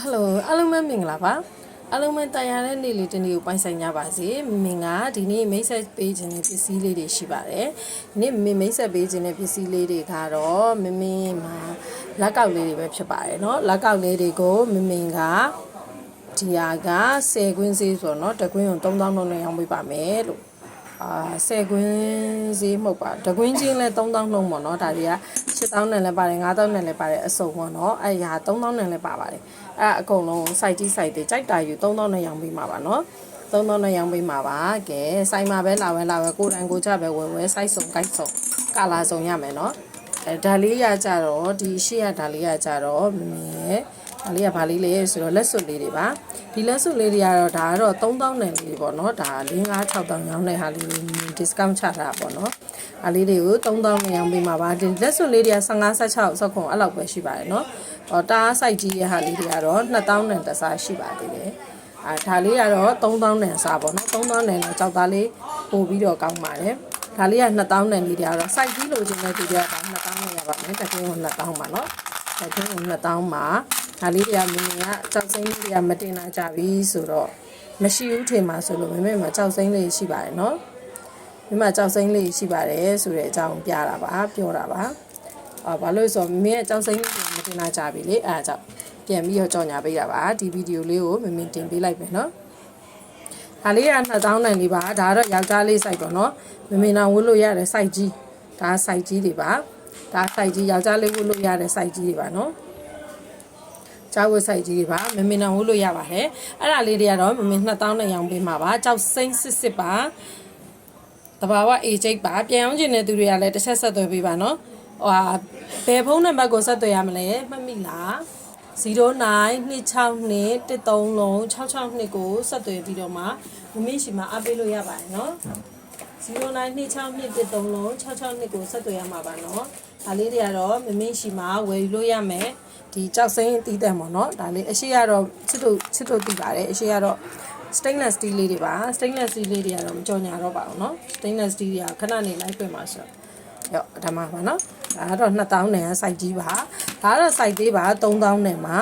ဟယ်လိုအားလုံးပဲမင်္ဂလာပါအားလုံးပဲတရားတဲ့နေ့လေးတစ်နေ့ကိုပိုင်ဆိုင်ကြပါစေမင်္ဂလာဒီနေ့မိတ်ဆက်ပေးခြင်းတဲ့ပစ္စည်းလေးတွေရှိပါတယ်ဒီနေ့မမိတ်ဆက်ပေးခြင်းတဲ့ပစ္စည်းလေးတွေကတော့မမင်းမှာလက်ကောက်လေးတွေပဲဖြစ်ပါတယ်เนาะလက်ကောက်လေးတွေကိုမမင်းကဒီဟာက10ကွင်းစေးဆိုတော့เนาะတကွင်းကို3000လုံးနဲ့ရောင်းပေးပါမယ်လို့ အာ10ကွင်းဈေးမဟုတ်ပါတကွင်းချင်းလဲ3000လုံးပေါ့နော်ဒါတွေက8000နဲ့လည်းပါတယ်9000နဲ့လည်းပါတယ်အစုံပေါ့နော်အဲ့ဒီဟာ3000နဲ့လည်းပါပါတယ်အဲ့အကုန်လုံး site ကြီး site တွေကြိုက်တာယူ3000နဲ့ရောင်းပေးမှာပါနော်3000နဲ့ရောင်းပေးမှာပါကဲဆိုင်မှာပဲလာပဲလာပဲကိုယ်တိုင်ကိုယ်ကြပဲဝယ်ဝယ် site စုံ guide စုံကာလာစုံရမယ်နော်အဲဒါလေးရကြတော့ဒီရှေ့ရဒါလေးရကြတော့မင်းရဲ့ ဒါလေးကဘာလေးလဲဆိုတော့လက်စွပ်လေးတွေပါဒီလက်စွပ်လေးတွေကတော့ဒါကတော့3000နဲ့လေးတွေပေါ့နော်ဒါ4 5 6000ရောင်းတဲ့ဟာလေး discount ချထားတာပေါ့နော်အားလေးတွေကို3000နဲ့ရောင်းပေးမှာပါဒီလက်စွပ်လေးတွေက15 16 16အဲ့လောက်ပဲရှိပါတယ်နော်ဟောတား site ကြီးရဲ့ဟာလေးတွေကတော့2000နဲ့တစားရှိပါသေးတယ်အာဒါလေးကတော့3000နဲ့စားပေါ့နော်3000နဲ့တော့ကြောက်သားလေးပို့ပြီးတော့ကောင်းပါတယ်ဒါလေးက2000နဲ့လေးတွေကတော့ site ကြီးလိုချင်တဲ့သူတွေကဒါ2000နဲ့ရပါမယ်တကယ်ကို2000ပါနော်တကယ်ကို2000ပါ ဒါလေးတွေကမင်းကကြောက်စိမ့်လေးတွေကမတင်လာကြပြီဆိုတော့မရှိဘူးထင်ပါဆိုလို့မမေမှာကြောက်စိမ့်လေးရှိပါတယ်နော်မိမကြောက်စိမ့်လေးရှိပါတယ်ဆိုတဲ့အကြောင်းပြတာပါပြောတာပါအာဘာလို့လဲဆိုတော့မင်းရဲ့ကြောက်စိမ့်လေးတွေမတင်လာကြပြီလေအဲဒါကြောင့်ပြန်ပြီးတော့ကြော်ညာပေးတာပါဒီဗီဒီယိုလေးကိုမမင်းတင်ပေးလိုက်မယ်နော်ဒါလေးက2000နိုင်လေးပါဒါကတော့ယောက်ျားလေး site ပေါ့နော်မမင်းနာဝတ်လို့ရတဲ့ site ကြီးဒါ site ကြီးတွေပါဒါ site ကြီးယောက်ျားလေးဝတ်လို့ရတဲ့ site ကြီးတွေပါနော် ကြောက်ဝက်ဆိုင်ကြီးတွေပါမမင်နာဝတ်လို့ရပါတယ်အဲ့ဒါလေးတွေကတော့မမင်2000နဲ့ရောင်းပေးမှာပါကြောက်စိမ့်စစ်စစ်ပါတဘာဝအေဂျိတ်ပါပြန်အောင်ကျင်တဲ့သူတွေကလည်းတစ်ချက်ဆက်သွယ်ပေးပါနော်ဟိုဟာဘယ်ဖုန်းနံပါတ်ကိုဆက်သွယ်ရမလဲမှတ်မိလား0926213066ကိုဆက်သွယ်ပြီးတော့မှမမင်းရှိမှာအပ်ပေးလို့ရပါတယ်နော်0926213066ကိုဆက်သွယ်ရမှာပါနော်ဒါလေးတွေကတော့မမင်းရှိမှာဝယ်ယူလို့ရမယ် ဒီကြောက်စိမ့်အတီးတန်ပေါ့နော်ဒါလေးအရှိကတော့ချစ်တို့ချစ်တို့တည်ပါတယ်အရှိကတော့ stainless steel လေးတွေပါ stainless steel လေးတွေကတော့မကြော်ညာတော့ပါဘူးเนาะ stainless steel တွေကခဏနေလိုက်ပြင်ပါဆိုတော့ရောဒါမှပါเนาะဒါကတော့2000နဲ့ site ကြီးပါဒါကတော့ site သေးပါ3000နဲ့မှာ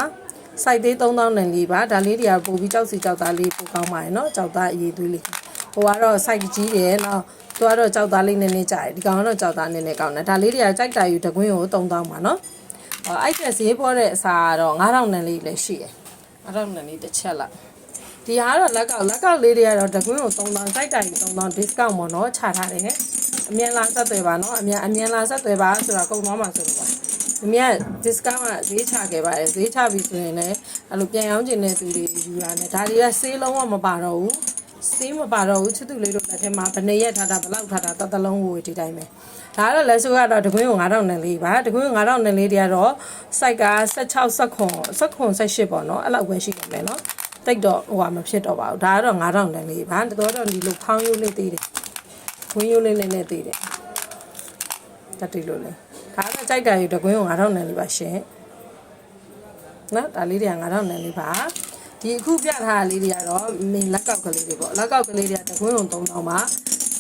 site သေး3000နဲ့လေးပါဒါလေးတွေကပို့ပြီးကြောက်စီကြောက်သားလေးပို့ကောင်းပါတယ်เนาะကြောက်သားအရေးသွေးလေးဟိုကတော့ site ကြီးတယ်เนาะသူကတော့ကြောက်သားလေးနည်းနည်းကြတယ်ဒီကောင်ကတော့ကြောက်သားနည်းနည်းကောင်းတယ်ဒါလေးတွေကကြိုက်တာယူတကွင်းကို3000ပါเนาะ အဲ့ကဈေးပေါ်တဲ့အစားကတော့9000နဲ့လေးလည်းရှိတယ်9000နဲ့လေးတစ်ချက်လောက်ဒီဟာကတော့လက်ကောက်လက်ကောက်လေးတွေကတော့တကွင်းကို3000စိုက်တိုင်3000 discount ပေါ့နော်ချထားတယ်အမြန်လာဆက်သွယ်ပါနော်အမြန်အမြန်လာဆက်သွယ်ပါဆိုတာကုန်သွားမှာဆိုလို့ပါအမြန် discount ကဈေးချခဲ့ပါတယ်ဈေးချပြီဆိုရင်လည်းအဲ့လိုပြန်ရောင်းချင်တဲ့သူတွေယူရတယ်ဒါတွေကဆေးလုံးဝမပါတော့ဘူးဆေးမပါတော့ဘူးချစ်သူလေးတို့လက်ထဲမှာဘယ်နှစ်ရက်ထားတာဘယ်လောက်ထားတာတသလုံးဝေဒီတိုင်းပဲ ဒါကတော့လက်စုပ်ကတော့တကွင်းကို9000နဲ့လေးပါတကွင်းကို9000နဲ့လေးတွေကတော့ site က16 16 16 18ပေါ့နော်အဲ့လောက်ပဲရှိတယ်မယ်နော်တိတ်တော့ဟိုဟာမဖြစ်တော့ပါဘူးဒါကတော့9000တန်လေးပါတော်တော့ဒီလိုဖောင်းရိုးလေးသေးတယ်ခွင်းရိုးလေးလေးနဲ့သေးတယ်တက်တီလို့လေဒါကတော့ကြိုက်တာယူတကွင်းကို9000တန်လေးပါရှင်နော်ဒါလေးတွေက9000တန်လေးပါဒီအခုပြထားတာလေးတွေကတော့မင်းလက်ကောက်ကလေးတွေပေါ့လက်ကောက်ကလေးတွေကတကွင်းကို3000ပါ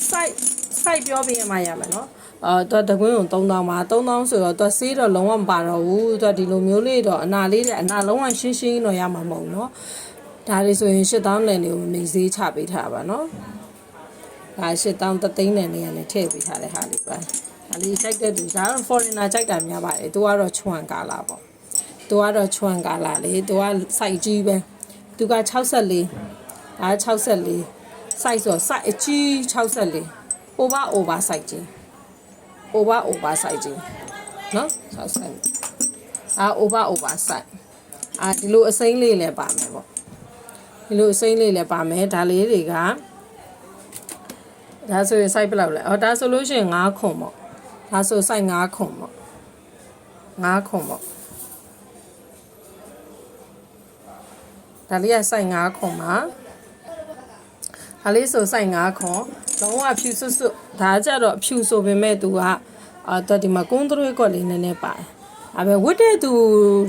site site ပြောပြရမှရမယ်နော် အာတော့တကွင်းကို3000ပါ3000ဆိုတော့သူဆေးတော့လုံးဝမပါတော့ဘူးသူဒီလိုမျိုးလေးတော့အနာလေးတွေအနာလုံးဝရှင်းရှင်းတော့ရမှာမဟုတ်နော်ဒါတွေဆိုရင်8000နဲ့လေးကိုမိဈေးချပေးထားပါနော်ဒါ8000တသိန်းနဲ့လေးကလည်းထည့်ပေးထားတဲ့ဟာလေးပါဒါလေးကြိုက်တဲ့သူဒါတော့ foreigner ကြိုက်တာများပါတယ်သူကတော့ချွန်ကာလာပေါ့သူကတော့ချွန်ကာလာလေသူက site ကြီးပဲသူက64ဒါ64 site ဆို site အကြီး64 over over site ကြီး over over site ကြီးနော်60အာ over over site အာဒီလိုအစိမ်းလေးလည်းပါမယ်ပေါ့ဒီလိုအစိမ်းလေးလည်းပါမယ်ဒါလေးတွေကဒါဆိုရင် site ဘယ်လောက်လဲအော်ဒါဆိုလို့ရှိရင်9ခွန်ပေါ့ဒါဆို site 9ခွန်ပေါ့9ခွန်ပေါ့ဒါလေးက site 9ခွန်ပါဒါလေးဆို site 9ခွန် လုံးဝဖြူစွတ်စွတ်ဒါကြတော့ဖြူဆိုပေမဲ့သူကအာတော့ဒီမှာကုန်းသွေးကော့လေးနည်းနည်းပါတယ်။အဲပဲဝတ်တဲ့သူ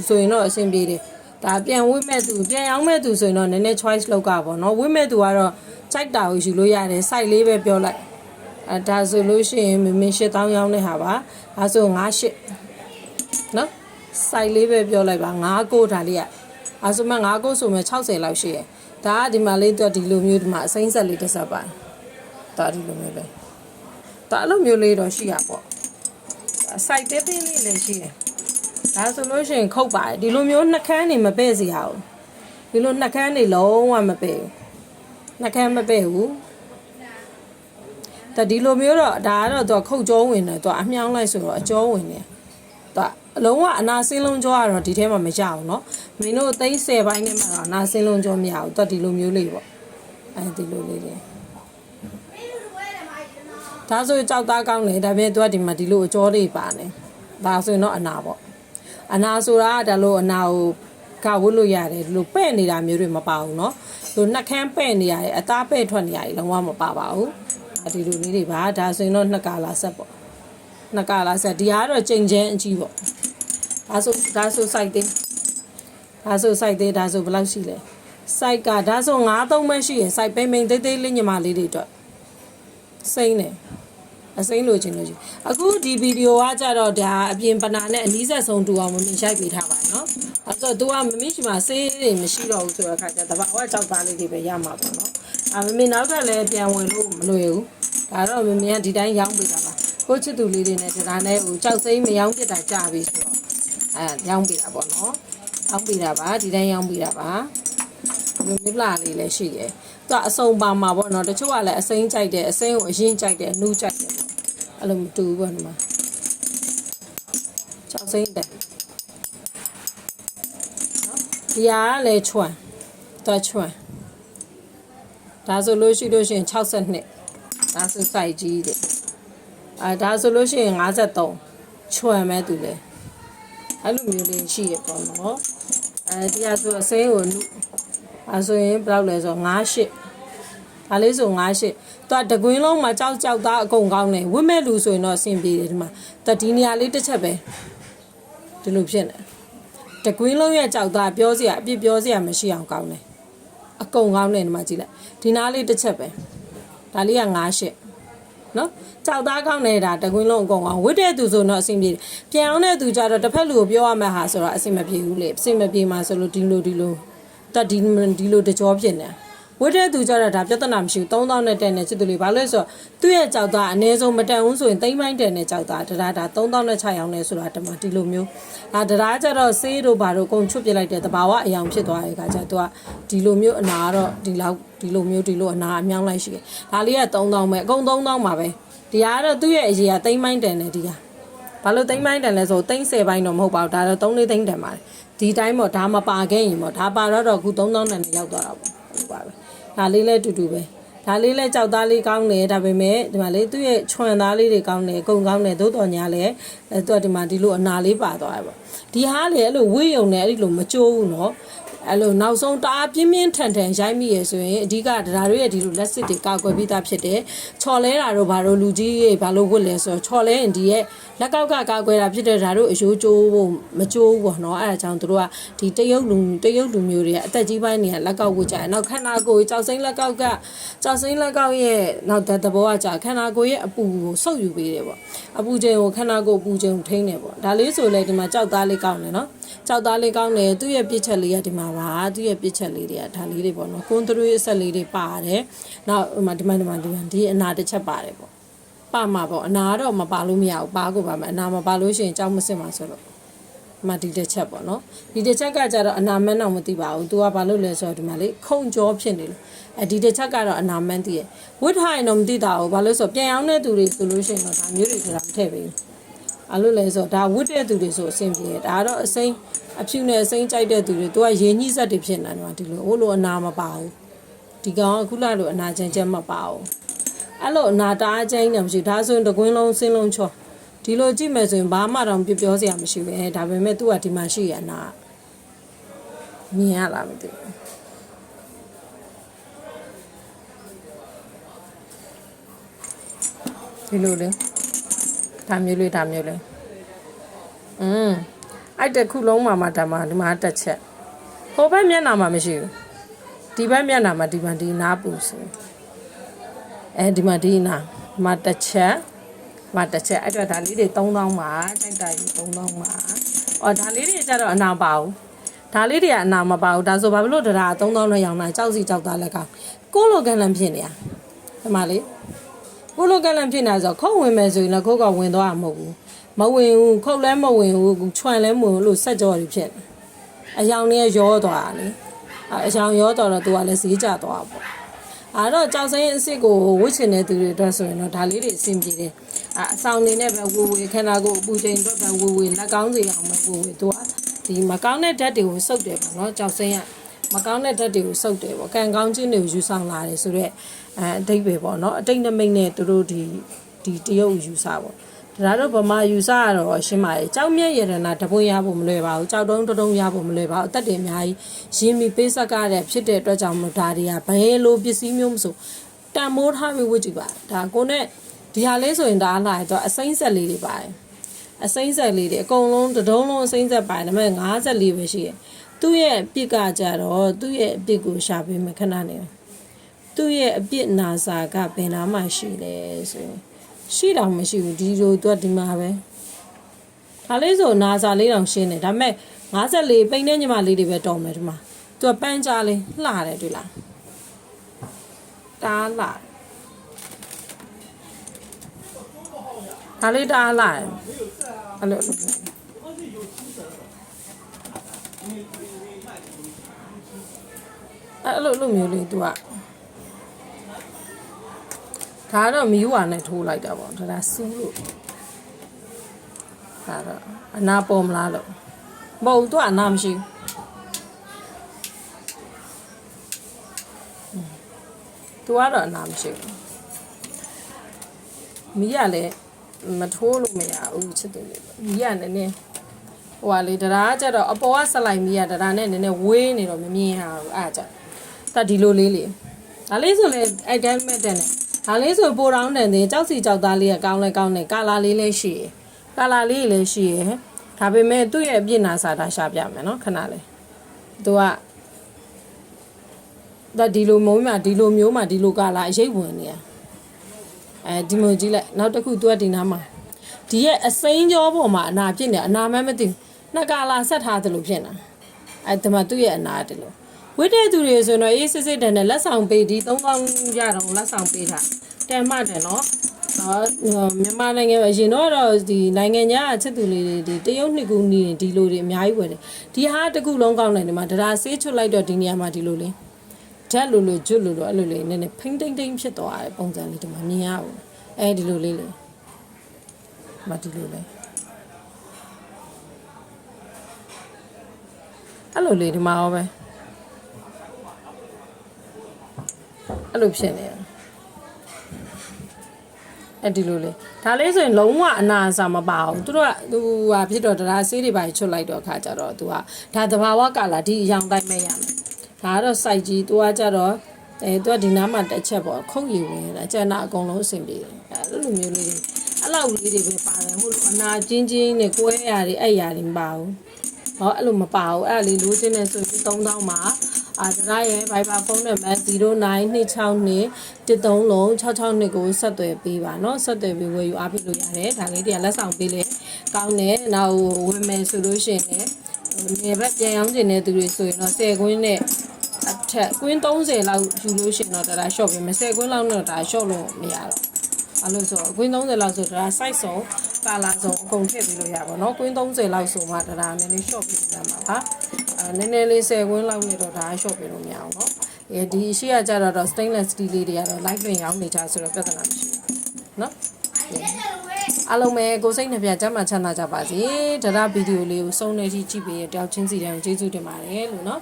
ဆိုရင်တော့အဆင်ပြေတယ်။ဒါပြန်ဝတ်မဲ့သူပြန်ရောင်းမဲ့သူဆိုရင်တော့နည်းနည်း choice လောက်ကပေါ့နော်။ဝတ်မဲ့သူကတော့ကြိုက်တာကိုယူလို့ရတယ်။ site လေးပဲပြောလိုက်။အဲဒါဆိုလို့ရှိရင်မမင်း8000ရောင်းတဲ့ဟာပါ။ဒါဆို98နော်။ site လေးပဲပြောလိုက်ပါ98ဒါလေးကအဲဆိုမှ9ကုတ်ဆိုမှ60လောက်ရှိရယ်ဒါကဒီမှာလေးတော့ဒီလိုမျိုးဒီမှာအစိမ့်ဆက်လေးတစ်ဆက်ပါတယ် ဒါဒီလိုမျိုးလေးဒါအဲ့လိုမျိုးလေးတော့ရှိရပေါ့စိုက်သေးသေးလေးလည်းရှိတယ်ဒါဆိုလို့ရှိရင်ခုတ်ပါတယ်ဒီလိုမျိုးနှကန်းနေမပဲ့စီရအောင်ဒီလိုနှကန်းနေလုံးဝမပဲ့ဘူးနှကန်းမပဲ့ဘူးဒါဒီလိုမျိုးတော့ဒါကတော့သူခုတ်ကြောဝင်တယ်သူအမြောင်းလိုက်ဆိုတော့အကျောဝင်တယ်သူအလုံးဝအနာစင်းလုံးကြောကတော့ဒီထဲမှာမရအောင်เนาะမင်းတို့သိန်း10ပိုင်းနဲ့မှတော့အနာစင်းလုံးကြောမရဘူးသူဒီလိုမျိုးလေးပေါ့အဲဒီလိုလေးတွေ ဒါဆိုကြောက်သားကောင်းတယ်ဒါပေမဲ့သူကဒီမှာဒီလိုအကျောလေးပါနေဒါဆိုရင်တော့အနာပေါ့အနာဆိုတာကဒါလို့အနာကိုကဝတ်လို့ရတယ်ဒီလိုပဲ့နေတာမျိုးတွေမပါဘူးเนาะဒီနှက်ခမ်းပဲ့နေရတယ်အသားပဲ့ထွက်နေရတယ်လုံးဝမပါပါဘူးဒီလိုလေးတွေပါဒါဆိုရင်တော့နှစ်ကာလာဆက်ပေါ့နှစ်ကာလာဆက်ဒီကတော့ချိန်ချင်းအကြီးပေါ့ဒါဆိုဒါဆိုစိုက်သေးဒါဆိုစိုက်သေးဒါဆိုဘယ်လောက်ရှိလဲစိုက်ကဒါဆို9သုံးပဲရှိရယ်စိုက်ပိမ့်ပိမ့်သေးသေးလေးညီမလေးတွေအတွက်စိမ့်တယ် အစိမ့်လို့ခြင်းလို့ရှိအခုဒီဗီဒီယိုကကြတော့ဒါအပြင်ပနာနဲ့အနီးဆက်ဆုံးတူအောင်မမြင်ရှိုက်ပေးထားပါတယ်နော်အဲ့တော့ तू ကမမင်းရှိမှာဆေးတွေမရှိတော့ဘူးဆိုတော့အခါကျတဘာဝကြောက်သားလေးတွေပဲရမှာပေါ့နော်အမမင်းနောက်ထပ်လည်းပြန်ဝင်လို့မလွယ်ဘူးဒါတော့မမင်းကဒီတိုင်းရောင်းပေးတာပါကိုချစ်သူလေးတွေနဲ့ဒါနဲ့ဟိုကြောက်စိမ့်မရောင်းပြစ်တာကြပြီဆိုတော့အဲရောင်းပေးတာပေါ့နော်ရောင်းပေးတာပါဒီတိုင်းရောင်းပေးတာပါဒီလိုမျိုးလာလေးလည်းရှိတယ်သူကအစုံပါမှာပေါ့နော်တချို့ကလည်းအစိမ့်ကြိုက်တယ်အစိမ့်ကိုအရင်ကြိုက်တယ်အနူးကြိုက်တယ်ပေါ့ အဲ့လိုမတူဘူးပေါ့ဒီမှာကြောက်စိမ့်တယ်နော်ဒီဟာကလည်းချွမ်တော့ချွမ်ဒါဆိုလို့ရှိလို့ရှိရင်62ဒါဆို size ကြီးတယ်အာဒါဆိုလို့ရှိရင်53ချွမ်မဲ့သူလေအဲ့လိုမျိုးလေးရှိရပေါ့နော်အဲဒီဟာဆိုအစိမ်းကိုနုအဲဆိုရင်ဘယ်လောက်လဲဆိုတော့98 ဒါလေးဆို98သူကတကွင်းလုံးမှာကြောက်ကြောက်သားအကုန်ကောင်းတယ်ဝိမဲ့လူဆိုရင်တော့အဆင်ပြေတယ်ဒီမှာတဒီနေရာလေးတစ်ချက်ပဲဒီလိုဖြစ်နေတကွင်းလုံးရဲ့ကြောက်သားပြောစရာအပြစ်ပြောစရာမရှိအောင်ကောင်းတယ်အကုန်ကောင်းတယ်ဒီမှာကြည့်လိုက်ဒီနားလေးတစ်ချက်ပဲဒါလေးက98နော်ကြောက်သားကောင်းနေတာတကွင်းလုံးအကုန်အောင်ဝစ်တဲ့သူဆိုတော့အဆင်ပြေတယ်ပြန်အောင်တဲ့သူကြတော့တစ်ဖက်လူကိုပြောရမှာဟာဆိုတော့အဆင်မပြေဘူးလေအဆင်မပြေမှာဆိုလို့ဒီလိုဒီလိုတက်ဒီဒီလိုတကြောဖြစ်နေ ဝစ်တဲ့သူကြတော့ဒါပြဿနာမရှိဘူး3000နဲ့တက်နေချစ်သူလေးဘာလို့လဲဆိုတော့သူ့ရဲ့ကြောက်သားအနည်းဆုံးမတန်ဘူးဆိုရင်သိမ့်ပိုင်းတက်နေကြောက်သားတရားဒါ3000နဲ့6ရောင်းနေဆိုတာတမဒီလိုမျိုးဒါတရားကြတော့ဆေးတို့ဘာတို့ကုန်ချွတ်ပြလိုက်တဲ့တဘာဝအယောင်ဖြစ်သွားတဲ့အခါကျသူကဒီလိုမျိုးအနာကတော့ဒီလောက်ဒီလိုမျိုးဒီလိုအနာအမြောင်းလိုက်ရှိတယ်ဒါလေးက3000ပဲအကုန်3000ပါပဲဒီကတော့သူ့ရဲ့အရေးကသိမ့်ပိုင်းတက်နေဒီကဘာလို့သိမ့်ပိုင်းတက်လဲဆိုသိမ့်10ပိုင်းတော့မဟုတ်ပါဘူးဒါတော့3လေးသိမ့်တက်ပါတယ်ဒီတိုင်းပေါ့ဒါမပါခဲ့ရင်ပေါ့ဒါပါတော့တော့အခု3000နဲ့ရောက်သွားတာပေါ့ဟုတ်ပါပဲ ဒါလေးလည်းတူတူပဲဒါလေးလည်းကြောက်သားလေးကောင်းတယ်ဒါပေမဲ့ဒီမှာလေသူ့ရဲ့ချွန်သားလေးတွေကောင်းတယ်အကုန်ကောင်းတယ်သို့တော်ညာလည်းအဲသူကဒီမှာဒီလိုအနာလေးပါသွားတယ်ပေါ့ဒီဟာလေအဲ့လိုဝေးယုံနဲ့အဲ့ဒီလိုမကြိုးဘူးเนาะ အဲ့လိုနောက်ဆုံးတအားပြင်းပြင်းထန်ထန်ရိုက်မိရဆိုရင်အဓိကဒါတို့ရဲ့ဒီလိုလက်စစ်တွေကောက်ွယ်ပြီးသားဖြစ်တယ်ချော်လဲတာတို့ဘာလို့လူကြီးတွေဘာလို့ဝတ်လဲဆိုတော့ချော်လဲရင်ဒီရဲ့လက်ကောက်ကကောက်ွယ်တာဖြစ်တဲ့ဒါတို့အယိုးကျိုးဖို့မကျိုးဘူးပေါ့နော်အဲ့ဒါကြောင့်တို့ကဒီတရုတ်လူတရုတ်လူမျိုးတွေကအသက်ကြီးပိုင်းတွေကလက်ကောက်ဝတ်ကြတယ်နောက်ခန္ဓာကိုယ်ကြောက်စိမ့်လက်ကောက်ကကြောက်စိမ့်လက်ကောက်ရဲ့နောက်သဘောကကြာခန္ဓာကိုယ်ရဲ့အပူကိုဆုပ်ယူပေးတယ်ပေါ့အပူချိန်ကိုခန္ဓာကိုယ်အပူချိန်ကိုထိန်းတယ်ပေါ့ဒါလေးဆိုလဲဒီမှာကြောက်သားလေးကောင်းတယ်နော် ကြောက်သားလေးကောင်းတယ်သူ့ရဲ့ပြစ်ချက်လေးကဒီမှာပါသူ့ရဲ့ပြစ်ချက်လေးတွေကဒါလေးတွေပေါ့နော်ကွန်ထရိုးအဆက်လေးတွေပါတယ်နောက်ဟိုမှာဒီမှာဒီမှာဒီမှာဒီအနာတစ်ချက်ပါတယ်ပေါ့ပါမှာပေါ့အနာတော့မပါလို့မရဘူးပါကိုပါမယ်အနာမပါလို့ရှိရင်ကြောက်မစစ်မှာဆိုတော့မဒီတစ်ချက်ပေါ့နော်ဒီတစ်ချက်ကကြတော့အနာမန်းတော့မသိပါဘူး तू ကဘာလို့လဲဆိုတော့ဒီမှာလေခုံကြောဖြစ်နေလို့အဲဒီတစ်ချက်ကတော့အနာမန်းသိရဝတ်ထိုင်တော့မသိတာဘူးဘာလို့ဆိုတော့ပြန်ရောက်တဲ့သူတွေဆိုလို့ရှိရင်တော့ဒါမျိုးတွေဆိုတာမထည့်ပေးဘူး အဲ့လိုလဲဆိုတော့ဒါဝတ်တဲ့သူတွေဆိုအဆင်ပြေတယ်ဒါကတော့အစိမ်းအဖြူနဲ့အစိမ်းကြိုက်တဲ့သူတွေ तू ကရေညှိစက်တွေဖြစ်နေတယ်ဒီလိုဟိုလိုအနာမပါဘူးဒီကောင်ကအခုလာလို့အနာချင်ချက်မပါဘူးအဲ့လိုအနာတားချင်းနေမရှိဘူးဒါဆိုရင်တကွင်းလုံးစင်းလုံးချောဒီလိုကြည့်မယ်ဆိုရင်ဘာမှတော့ပြပြောစရာမရှိဘူးအဲဒါပေမဲ့ तू ကဒီမှာရှိရအနာမြင်ရလားမသိဘူးဒီလိုလေ ဒါမျိုးလေးဒါမျိုးလေးอืมအဲ့တစ်ခုလုံးမှာမှဒါမှဒီမှာတစ်ချက်ဟိုဘက်မျက်နှာမှာမရှိဘူးဒီဘက်မျက်နှာမှာဒီမှာဒီနားပူဆိုအဲဒီမှာဒီနာဒီမှာတစ်ချက်ဒီမှာတစ်ချက်အဲ့တော့ဒါလေးတွေ3000ပါတိုက်တာကြီး3000ပါအော်ဒါလေးတွေကျတော့အနာပါဘူးဒါလေးတွေကအနာမပါဘူးဒါဆိုဘာဖြစ်လို့တရား3000နဲ့ရောင်းတာကြောက်စီကြောက်သားလက်ကောင်ကိုလိုကန်လန်ဖြစ်နေရဒီမှာလေ ကိုလိုကန်လန်ဖြစ်နေဆိုခုတ်ဝင်မယ်ဆိုရင်လည်းခုတ်ကဝင်သွားမှာမဟုတ်ဘူးမဝင်ဘူးခုတ်လည်းမဝင်ဘူးချွန်လည်းမဝင်ဘူးလို့ဆက်ကြော်တွေဖြစ်နေအယောင်လေးရောသွားတာလေအဲအယောင်ရောတော့တော့သူကလည်းဈေးကျသွားတာပေါ့အဲ့တော့ကြောက်စိမ်းအစ်စ်ကိုဝှချင်တဲ့သူတွေအတွက်ဆိုရင်တော့ဒါလေးတွေအဆင်ပြေတယ်အအဆောင်နေနဲ့ပဲဝူဝေခန္ဓာကိုယ်အပူချိန်အတွက်ပဲဝူဝေလက်ကောင်းစီအောင်ပဲဝူဝေသူကဒီမကောင်းတဲ့ဓာတ်တွေကိုစုပ်တယ်ပေါ့နော်ကြောက်စိမ်းက မကောင်းတဲ့ဓာတ်တွေကိုစုပ်တယ်ပေါ့ကံကောင်းခြင်းတွေကိုယူဆောင်လာတယ်ဆိုတော့အဲအတိတ်ပဲပေါ့နော်အတိတ်နမိတ်နဲ့သူတို့ဒီဒီတရုတ်ယူဆပေါ့ဒါတော့ဗမာယူဆရတော့ရှင်းပါလေကြောက်မြက်ရတနာတပွင့်ရဖို့မလွယ်ပါဘူးကြောက်တုံးတုံးရဖို့မလွယ်ပါဘူးအသက်တွေအများကြီးရင်းမီပေးဆက်ကတဲ့ဖြစ်တဲ့အတွက်ကြောင့်မလို့ဒါတွေကဘယ်လိုပစ္စည်းမျိုးမဆိုတန်မိုးထားပြီးဝတ်ကြည့်ပါဒါကိုနဲ့ဒီဟာလေးဆိုရင်ဒါလာတော့အစိမ့်ဆက်လေးတွေပါတယ်အစိမ့်ဆက်လေးတွေအကုန်လုံးတဒုံးလုံးအစိမ့်ဆက်ပါတယ်ဒါပေမဲ့54ပဲရှိရယ် သူ့ရဲ့အပြစ်ကကြတော့သူ့ရဲ့အပြစ်ကိုရှာပေးမယ်ခဏနေသူ့ရဲ့အပြစ်နာစာကဘယ်နာမှရှိလဲဆိုရင်ရှိတော့မရှိဘူးဒီလိုသူကဒီမှာပဲဒါလေးဆိုနာစာလေးတောင်ရှင်းတယ်ဒါပေမဲ့54ပိန်းတဲ့ညီမလေးတွေပဲတော်မယ်ဒီမှာသူကပန်းကြလေးလှတယ်တွေ့လားတားလှဒါလေးတားလှတယ်အဲ့လို အဲ့လိုအဲ့လိုမျိုးလေးသူကဒါကတော့မီးဝါနဲ့ထိုးလိုက်တာပေါ့ဒါဒါစူးလို့ဒါတော့အနာပေါ်မလားလို့မဟုတ်သူကအနာမရှိဘူးသူကတော့အနာမရှိဘူးမီးကလည်းမထိုးလို့မရဘူးချစ်တယ်လေမီးကလည်းနည်းနည်းဟိုဟာလေတရားကကြတော့အပေါ်ကဆက်လိုက်မီးကတရားနဲ့နည်းနည်းဝေးနေတော့မမြင်ရဘူးအဲ့ဒါကြ တတ်ဒီလိုလေးလေဒါလေးဆိုလေအဲ့တိုင်းမဲ့တဲ့နဲ့ဒါလေးဆိုပိုတောင်းတယ်နေကြောက်စီကြောက်သားလေးကကောင်းလဲကောင်းတယ်ကာလာလေးလည်းရှိရယ်ကာလာလေးလည်းရှိရယ်ဒါပေမဲ့သူ့ရဲ့အပြစ်နာစာတာရှာပြမယ်နော်ခဏလေးသူကဒါဒီလိုမုံမှာဒီလိုမျိုးမှာဒီလိုကာလာအရေးဝင်နေရအဲဒီမျိုးကြည့်လိုက်နောက်တစ်ခုသူကဒီနားမှာဒီရဲ့အစိမ်းကြောပေါ်မှာအနာဖြစ်နေအနာမဲမသိဘူးနှစ်ကာလာဆက်ထားတယ်လို့ဖြစ်နေတာအဲဒီမှာသူ့ရဲ့အနာတယ်လို့ ဝိတဲ့သူတွေဆိုတော့အေးစစ်စစ်တန်နဲ့လက်ဆောင်ပေးဒီ3000ရတော့လက်ဆောင်ပေးတာတန်မှတယ်နော်တော့မြန်မာနိုင်ငံမှာရင်တော့တော့ဒီနိုင်ငံခြားအချစ်သူလေးတွေဒီတရုတ်နှစ်ခုနီးဒီလိုတွေအများကြီးဝယ်တယ်ဒီဟာတစ်ခုလုံးကောင်းတယ်ဒီမှာဒရာဆေးချွတ်လိုက်တော့ဒီနေရာမှာဒီလိုလေးဓာတ်လိုလိုကျွတ်လိုလိုအဲ့လိုလေးနည်းနည်းဖိမ့်တိမ့်တိမ့်ဖြစ်သွားတဲ့ပုံစံလေးဒီမှာမြင်ရဘူးအဲဒီလိုလေးလေမဒီလိုလေးအဲ့လိုလေးဒီမှာရောပဲ အဲ့လိုဖြစ်နေတယ်အဲ့ဒီလိုလေဒါလေးဆိုရင်လုံးဝအနာစာမပါဘူးသူတို့ကသူဟာဖြစ်တော့တရားဆေးတွေပါချွတ်လိုက်တော့ခါကြတော့သူကဒါသဘာဝကာလာဒီအယောင်တိုင်းမဲ့ရမယ်ဒါကတော့စိုက်ကြီးသူကကြတော့အဲသူကဒီနားမှာတစ်ချက်ပေါ့ခုတ်ရည်ဝင်လာကျန်တာအကုန်လုံးအဆင်ပြေတယ်အဲ့လိုမျိုးလေးတွေအဲ့လောက်လေးတွေပဲပါတယ်ဟုတ်လို့အနာချင်းချင်းနဲ့ကွဲရတွေအဲ့ရတွေမပါဘူးဟောအဲ့လိုမပါဘူးအဲ့ဒါလေးလိုချင်နေဆိုပြီး3000မှာ အာဒါရဲ့ Viber ဖုန်းနံပါတ်092621 13လုံး662ကိုဆက်သွယ်ပေးပါเนาะဆက်သွယ်ပြီးဝယ်ယူအားပေးလို့ရတယ်ဒါလေးတွေကလက်ဆောင်ပေးလေကောင်းတယ်နောက်ဝယ်မယ်ဆိုလို့ရှိရင်လည်းနေဘက်ပြန်ရောင်းကျင်တဲ့သူတွေဆိုရင်တော့10ခွင်းနဲ့အထက်ကွင်း30လောက်ယူလို့ရှိရင်တော့ဒါ short ပေးမယ်10ကွင်းလောက်တော့ဒါ short လို့မရတော့အဲ့လိုဆိုကွင်း30လောက်ဆိုဒါ size ဆုံးကာလာဆုံးအကုန်ထည့်ပေးလို့ရပါတော့ကွင်း30လောက်ဆိုမှဒါနည်းနည်း short ပေးရမှာပါအဲ နည်းနည်းလေး10ခွင်းလောက်နဲ့တော့ဒါအရှော့ပေးလို့မရအောင်နော်အဲဒီရှိရကြတော့ stainless steel လေးတွေကတော့ light တွင်ရောင်းနေကြဆိုတော့ပြဿနာမရှိဘူးနော်အားလုံးပဲကိုစိတ်နှပြကြမ်းမှချမ်းသာကြပါစေဒါရဗီဒီယိုလေးကိုစုံနေကြည့်ကြည့်ပေးရတယောက်ချင်းစီတိုင်းကျေးဇူးတင်ပါတယ်လို့နော်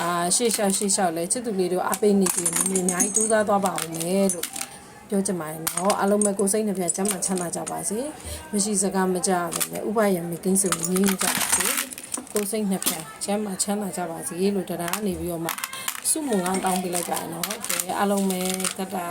အာရှေ့ရှောက်ရှေ့ရှောက်လဲချစ်သူလေးတို့အပေးနေကြတယ်မြင်အများကြီးကြိုးစားသွားပါအောင်လေလို့ပြောချင်ပါတယ်နော်အားလုံးပဲကိုစိတ်နှပြကြမ်းမှချမ်းသာကြပါစေမရှိစကားမကြပါနဲ့ဥပယံမကင်းစုံငြိမ်းကြပါစေ ကိုယ်စိတ်နှစ်ဖြန်ချမ်းမှချမ်းသာကြပါစေလို့တရားအနေပြီးတော့မှစုမုံကတောင်းပေးလိုက်ကြရအောင်ဟုတ်ကဲ့အားလုံးပဲတတ်တာ